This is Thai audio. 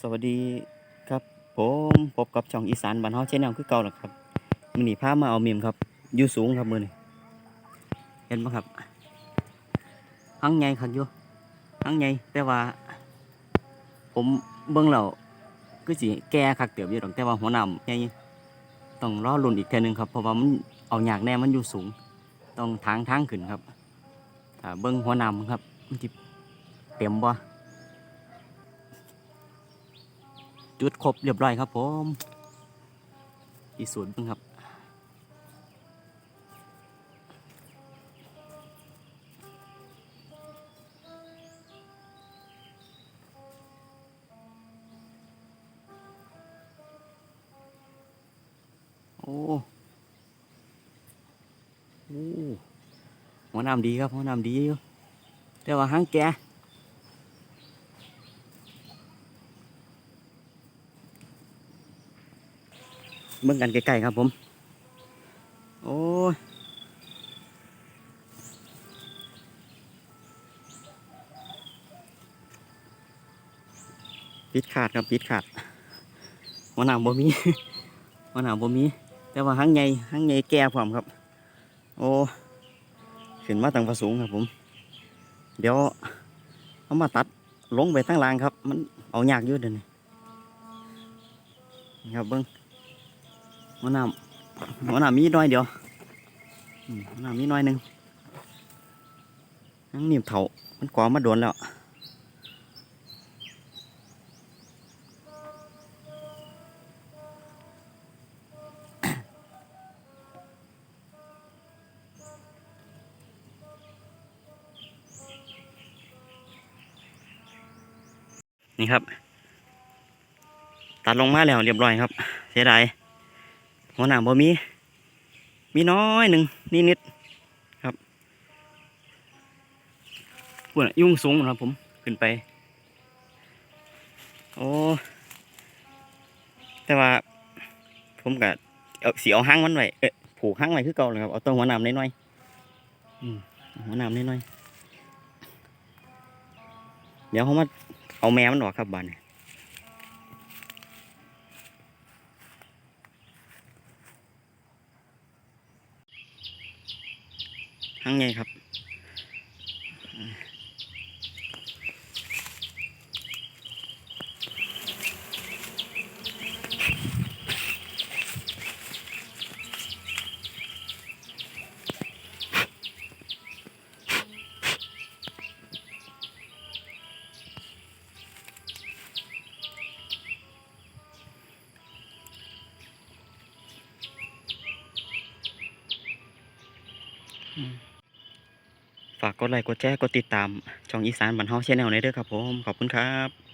สวัสดีครับผมพบกับช่องอีสานบ้านเฮาแชนแนลคือเก่าแล้วครับมื้อนี้พามาเอาเมมครับอยู่สูงครับมือนี้เห็นบ่ครับหังใหญ่คักอยู่หังใหญ่แต่ว่า ผมเบิ่งแล้วคือสิแก่คักเติบอยู่ดอกแต่ว่าหัวนำใหญ่ต้องรอลุ้นอีกเทื่อนึงครับ เพราะว่ามันเอายากแน่มันอยู่สูง ต้องทางทางขึ้นครับเบิ่งหัวนำครับมันสิเต็มบ่ จุดครบเรียบร้อยครับผมอีศูนย์เบิ่งครับ โอ้โอ้หัวน้ำดีครับหัวน้ำดีอยู่แต่ว่าหางแก เบิ่งกันใกล้ๆครับผม โอ้ยปิดขาดครับปิดขาดหัวหนามบ่มีหัวหนามบ่มี แต่ว่าหางใหญ่หางใหญ่แก่พร้อมครับ โอ้ขึ้นมาตั้งประสูงครับผม เดี๋ยวเอามาตัดลงไปทั้งล่างครับ มันเอายากยู่เดี๋ยวนี้นี่ครับเบิ้ง หัวหน้ำหัวหน้ำมีน้อยเดียวหัวหน้ำมีน้อยหนึ่งนังนิ่มเถามันกวามาโดนแล้วนี่ครับ ตัดลงมาแล้วเรียบร้อยครับ เสียดาย หัวหน้าบ่มี มีน้อยหนึ่งนิดนิดๆครับพวกน่ะยุ่งสูงนะครับผมขึ้นไป โอ้แต่ว่า ผมก็เอาสีเอาหางมันไว้เอ๊ะผูกหางไว้คือเก่าเลยครับเอาตัวหัวหน้ำน้อยๆอืมหัวหน้ำน้อยๆเดี๋ยวเขามาเอาแม่มันออกครับบานนี้ห ทั้งไงครับ嗯。Mm. ฝากกดไลค์กดแชร์กดติดตามช่องอีสานบันเฮาชนแนลในเด้อครับผม ขอบคุณครับ